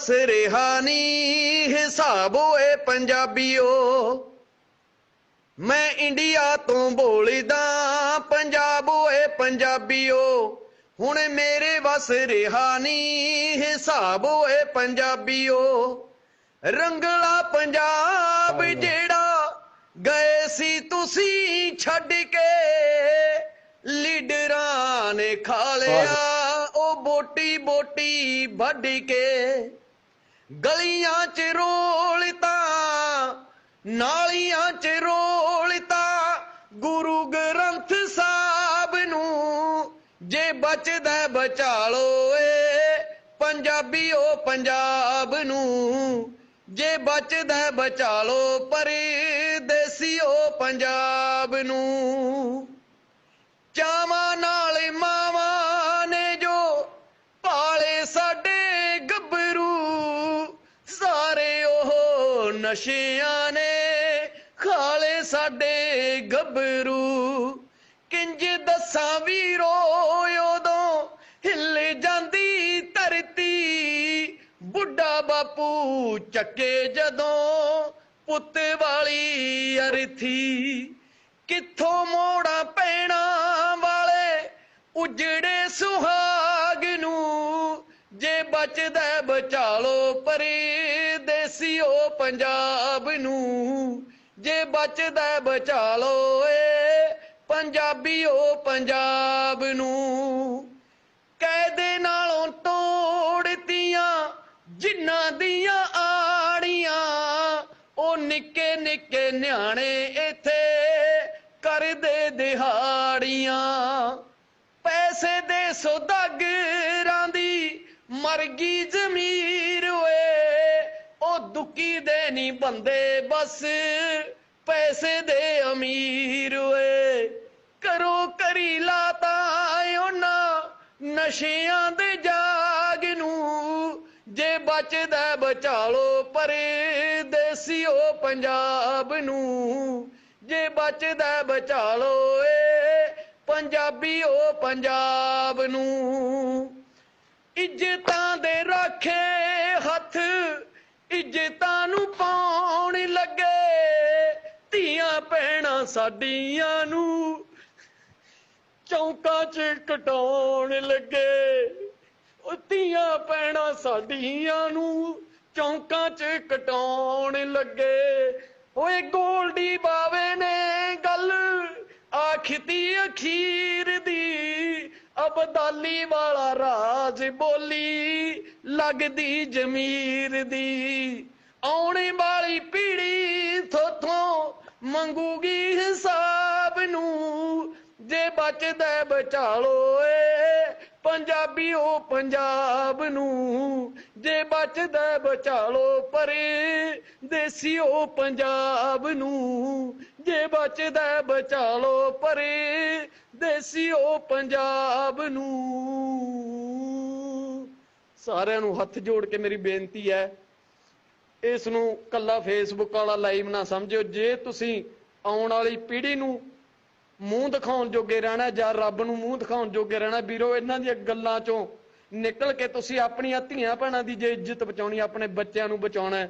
ਵਸ ਰਿਹਾ ਨੀ ਹਿਸਾਬ ਓਏ ਪੰਜਾਬੀਓ। ਮੈਂ ਇੰਡੀਆ ਤੋਂ ਬੋਲਦਾ ਪੰਜਾਬ ਓਏ ਪੰਜਾਬੀਓ। ਹੁਣ ਮੇਰੇ ਵਸ ਰਿਹਾ ਨੀ ਹਿਸਾਬ ਓਏ ਪੰਜਾਬੀਓ। ਰੰਗਲਾ ਪੰਜਾਬ ਜਿਹੜਾ ਗਏ ਸੀ ਤੁਸੀਂ ਛੱਡ ਕੇ ਲੀਡਰਾਂ ਨੇ ਖਾ ਲਿਆ ਉਹ ਬੋਟੀ ਬੋਟੀ ਵੱਢ ਕੇ। ਗਲੀਆਂ 'ਚ ਰੋਲਤਾ, ਨਾਲੀਆਂ 'ਚ ਰੋਲਤਾ, ਗੁਰੂ ਗ੍ਰੰਥ ਸਾਹਿਬ ਨੂੰ ਜੇ ਬਚਦਾ ਬਚਾ ਲੋ ਏ ਪੰਜਾਬੀਓ ਪੰਜਾਬ ਨੂੰ। ਜੇ ਬਚਦਾ ਬਚਾ ਲੋ ਪਰਦੇਸੀਓ ਪੰਜਾਬ ਨੂੰ। ਨਸ਼ਿਆਂ ਨੇ ਖਾਲੇ ਸਾਡੇ ਗੱਭਰੂ। ਕਿੰਜ ਦੱਸਾਂ ਵੀਰੋ, ਉਦੋਂ ਹਿੱਲ ਜਾਂਦੀ ਧਰਤੀ। ਬੁੱਢਾ ਬਾਪੂ ਚੱਕੇ ਜਦੋਂ ਪੁੱਤ ਵਾਲੀ ਅਰਥੀ। ਕਿੱਥੋਂ ਮੋੜਾਂ ਪੈਣਾ ਵਾਲੇ ਉਜੜੇ ਸੁਹਾਗ ਨੂੰ। ਜੇ ਬਚਦਾ ਬਚਾ ਲੋ ਉਹ ਪੰਜਾਬ ਨੂੰ। ਜੇ ਬਚਦਾ ਬਚਾ ਲੋ ਏ। ਪੰਜਾਬੀਓ ਪੰਜਾਬ ਨੂੰ। ਕੈਦੇ ਨਾਲੋਂ ਤੋੜਤੀਆਂ, ਜਿਨ੍ਹਾਂ ਦੀਆਂ ਆੜੀਆਂ, ਉਹ ਨਿੱਕੇ ਨਿੱਕੇ ਨਿਆਣੇ ਇੱਥੇ ਕਰਦੇ ਦਿਹਾੜੀਆਂ। ਪੈਸੇ ਦੇ ਸੌਦਾਗਰਾਂ ਦੀ ਮਰ ਗਈ ਜ਼ਮੀਰ ਉਹ ਦੇ ਨਹੀਂ ਬੰਦੇ ਬਸ। ਪੈਸੇ ਦੇ ਅਮੀਰ ਓਏ। ਕਰੋ ਕਰੀ ਲਾਤਾ ਉਹਨਾਂ ਨਸ਼ਿਆਂ ਦੇ ਜਾਗ ਨੂੰ। ਜੇ ਬਚਦਾ ਬਚਾ ਲੋ ਪਰਦੇਸੀਓ ਪੰਜਾਬ ਨੂੰ। ਜੇ ਬਚਦਾ ਬਚਾਲੋ ਏ ਪੰਜਾਬੀਓ ਪੰਜਾਬ ਨੂੰ। ਇੱਜ਼ਤਾਂ ਦੇ ਪਾਉਣ ਲੱਗੇ। ਧੀਆਂ ਭੈਣਾਂ ਸਾਡੀਆਂ ਨੂੰ ਚੌਂਕਾਂ 'ਚ ਕਟਾਉਣ ਲੱਗੇ। ਉਹ ਧੀਆਂ ਭੈਣਾਂ ਸਾਡੀਆਂ ਨੂੰ ਚੌਂਕਾਂ 'ਚ ਕਟਾਉਣ ਲੱਗੇ। ਓਏ ਗੋਲਡੀ ਬਾਵੇ ਨੇ ਗੱਲ ਆਖਤੀ ਅਖੀਰ ਦੀ। ਅਬਦਾਲੀ ਵਾਲਾ ਰਾਜ ਬੋਲੀ ਲੱਗਦੀ ਜ਼ਮੀਰ ਦੀ। ਆਉਣੇ ਵਾਲੀ ਪੀੜੀ ਥੋਥੋਂ ਮੰਗੂਗੀ ਹਿਸਾਬ ਨੂੰ। ਜੇ ਬਚਦਾ ਬਚਾ ਏ ਪੰਜਾਬੀਓ ਪੰਜਾਬ ਨੂੰ। ਜੇ ਬਚਦਾ ਬਚਾਲੋ ਪਰੇ ਦੇਸੀਓ ਪੰਜਾਬ ਨੂੰ। ਜੇ ਬਚਦਾ ਬਚਾ ਪਰੇ ਦੇਸੀਓ ਪੰਜਾਬ ਨੂੰ। ਸਾਰਿਆਂ ਨੂੰ ਹੱਥ ਜੋੜ ਕੇ ਮੇਰੀ ਬੇਨਤੀ ਹੈ ਇਸ ਨੂੰ ਕੱਲਾ ਫੇਸਬੁੱਕ ਵਾਲਾ ਲਾਈਵ ਨਾ ਸਮਝਿਓ। ਜੇ ਤੁਸੀਂ ਆਉਣ ਵਾਲੀ ਪੀੜ੍ਹੀ ਨੂੰ ਮੂੰਹ ਦਿਖਾਉਣ ਜੋਗੇ ਰਹਿਣਾ ਜਾਂ ਰੱਬ ਨੂੰ ਮੂੰਹ ਦਿਖਾਉਣ ਜੋਗੇ ਰਹਿਣਾ ਵੀਰੋ, ਇਹਨਾਂ ਦੀਆਂ ਗੱਲਾਂ ਚੋਂ ਨਿਕਲ ਕੇ ਤੁਸੀਂ ਆਪਣੀਆਂ ਧੀਆਂ ਭੈਣਾਂ ਦੀ ਜੇ ਇੱਜ਼ਤ ਬਚਾਉਣੀ ਆਪਣੇ ਬੱਚਿਆਂ ਨੂੰ ਬਚਾਉਣਾ